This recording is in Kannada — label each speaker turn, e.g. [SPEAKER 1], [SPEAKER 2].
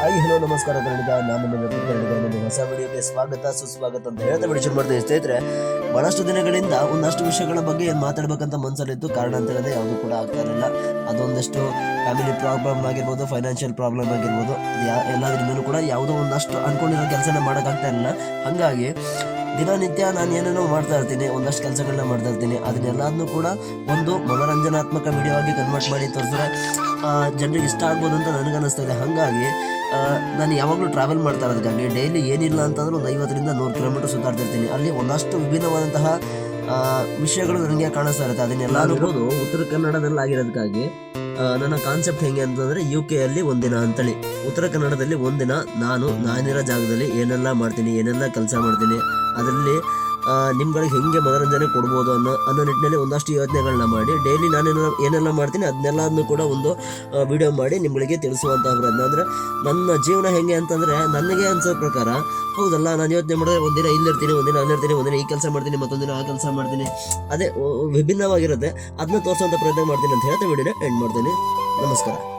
[SPEAKER 1] ಹಾಯ್ ಹಲೋ ನಮಸ್ಕಾರ ಕನ್ನಡಿಗ. ನಾನು ನಿಮ್ಮ ಹೊಸ ವಿಡಿಯೋಗೆ ಸ್ವಾಗತ, ಸುಸ್ವಾಗತ ಅಂತ ಹೇಳ್ತಾ ವಿಡಿಯೋ ಶುರು ಮಾಡ್ತೀನಿ. ಸ್ನೇಹಿತರೆ, ಬಹಳಷ್ಟು ದಿನಗಳಿಂದ ಒಂದಷ್ಟು ವಿಷಯಗಳ ಬಗ್ಗೆ ಏನು ಮಾತಾಡ್ಬೇಕಂತ ಮನಸ್ಸಲ್ಲಿತ್ತು ಕಾರಣ ಅಂತ ಹೇಳಿದ್ರೆ ಯಾವುದು ಕೂಡ ಆಗ್ತಾ ಇರಲಿಲ್ಲ. ಅದೊಂದಷ್ಟು ಫ್ಯಾಮಿಲಿ ಪ್ರಾಬ್ಲಮ್ ಆಗಿರ್ಬೋದು ಫೈನಾನ್ಷಿಯಲ್ ಪ್ರಾಬ್ಲಮ್ ಆಗಿರ್ಬೋದು, ಯಾ, ಎಲ್ಲದ್ರ ಮೇಲೂ ಕೂಡ ಯಾವುದೋ ಒಂದಷ್ಟು ಅನ್ಕೊಂಡಿರೋ ಕೆಲಸನ ಮಾಡೋಕ್ಕಾಗ್ತಾ ಇರಲಿಲ್ಲ. ಹಾಗಾಗಿ ದಿನನಿತ್ಯ ನಾನು ಏನೇನೋ ಮಾಡ್ತಾ ಇರ್ತೀನಿ, ಒಂದಷ್ಟು ಕೆಲಸಗಳನ್ನ ಮಾಡ್ತಾ ಇರ್ತೀನಿ. ಅದನ್ನೆಲ್ಲದನ್ನು ಕೂಡ ಒಂದು ಮನೋರಂಜನಾತ್ಮಕ ವಿಡಿಯೋ ಆಗಿ ಕನ್ವರ್ಟ್ ಮಾಡಿ ತೋರಿಸಿದ್ರೆ ಜನರಿಗೆ ಇಷ್ಟ ಆಗ್ಬೋದು ಅಂತ ನನಗನ್ನಿಸ್ತಾ ಇದೆ. ಹಾಗಾಗಿ ನಾನು ಯಾವಾಗಲೂ ಟ್ರಾವೆಲ್ ಮಾಡ್ತಾ ಇರೋದಕ್ಕಾಗಿ ಡೈಲಿ ಏನಿಲ್ಲ ಅಂತಂದ್ರೆ ಒಂದು ಐವತ್ತರಿಂದ ನೂರು ಕಿಲೋಮೀಟರ್ ಸುತ್ತಾಡ್ತಿರ್ತೀನಿ ಅಲ್ಲಿ ಒಂದಷ್ಟು ವಿಭಿನ್ನವಾದಂತಹ ವಿಷಯಗಳು ನನಗೆ ಕಾಣಿಸ್ತಾ ಇರುತ್ತೆ. ಅದನ್ನೆಲ್ಲ ಇರ್ಬೋದು ಉತ್ತರ ಕನ್ನಡದಲ್ಲಿ ಆಗಿರೋದಕ್ಕಾಗಿ ನನ್ನ ಕಾನ್ಸೆಪ್ಟ್ ಹೆಂಗೆ ಅಂತಂದರೆ ಯು ಕೆ ಅಲ್ಲಿ ಒಂದಿನ ಅಂತೇಳಿ. ಉತ್ತರ ಕನ್ನಡದಲ್ಲಿ ಒಂದಿನ ನಾನು ನಾನಿರೋ ಜಾಗದಲ್ಲಿ ಏನೆಲ್ಲ ಮಾಡ್ತೀನಿ ಏನೆಲ್ಲ ಕೆಲಸ ಮಾಡ್ತೀನಿ ಅದರಲ್ಲಿ ನಿಮ್ಗಳಿಗೆ ಹೆಂಗೆ ಮನೋರಂಜನೆ ಕೊಡ್ಬೋದು ಅನ್ನೋ ಅನ್ನೋ ನಿಟ್ಟಿನಲ್ಲಿ ಒಂದಷ್ಟು ಯೋಚನೆಗಳನ್ನ ಮಾಡಿ. ಡೈಲಿ ನಾನೇನು ಏನೆಲ್ಲ ಮಾಡ್ತೀನಿ ಅದನ್ನೆಲ್ಲದನ್ನು ಕೂಡ ಒಂದು ವಿಡಿಯೋ ಮಾಡಿ ನಿಮಗೆ ತಿಳಿಸುವಂಥ ಪ್ರಯತ್ನ. ಅಂದರೆ ನನ್ನ ಜೀವನ ಹೆಂಗೆ ಅಂತಂದರೆ ನನಗೆ ಅನ್ಸೋ ಪ್ರಕಾರ, ಹೌದಲ್ಲ, ನಾನು ಯೋಚನೆ ಮಾಡಿದ್ರೆ ಒಂದಿನ ಇಲ್ಲಿರ್ತೀನಿ, ಒಂದಿನ ಅಲ್ಲಿರ್ತೀನಿ, ಒಂದಿನ ಈ ಕೆಲಸ ಮಾಡ್ತೀನಿ, ಮತ್ತೊಂದಿನ ಆ ಕೆಲಸ ಮಾಡ್ತೀನಿ. ಅದೇ ವಿಭಿನ್ನವಾಗಿರುತ್ತೆ. ಅದನ್ನ ತೋರಿಸುವಂಥ ಪ್ರಯತ್ನ ಮಾಡ್ತೀನಿ ಅಂತ ಹೇಳ್ತಾ ವಿಡಿಯೋನ ಎಂಡ್ ಮಾಡ್ತೀನಿ. ನಮಸ್ಕಾರ.